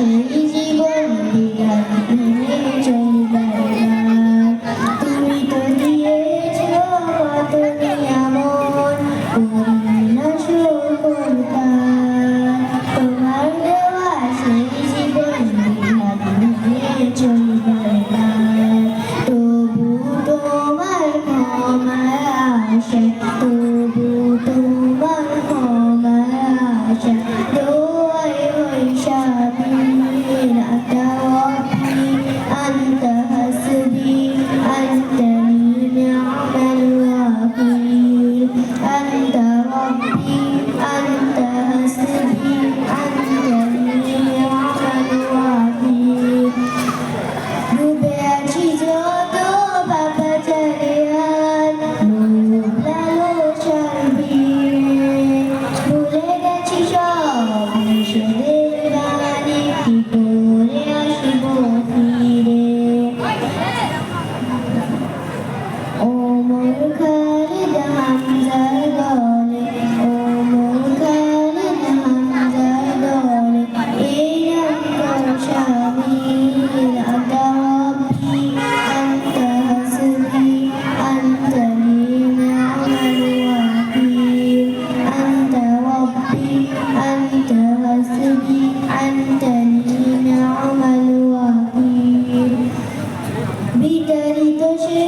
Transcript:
আসলে জীবন দিলাম চলবার তো দিয়েছ তুমি আমার তোমার দেওয়া সেই জীবন তবু তোমার ক্ষমা আশা সে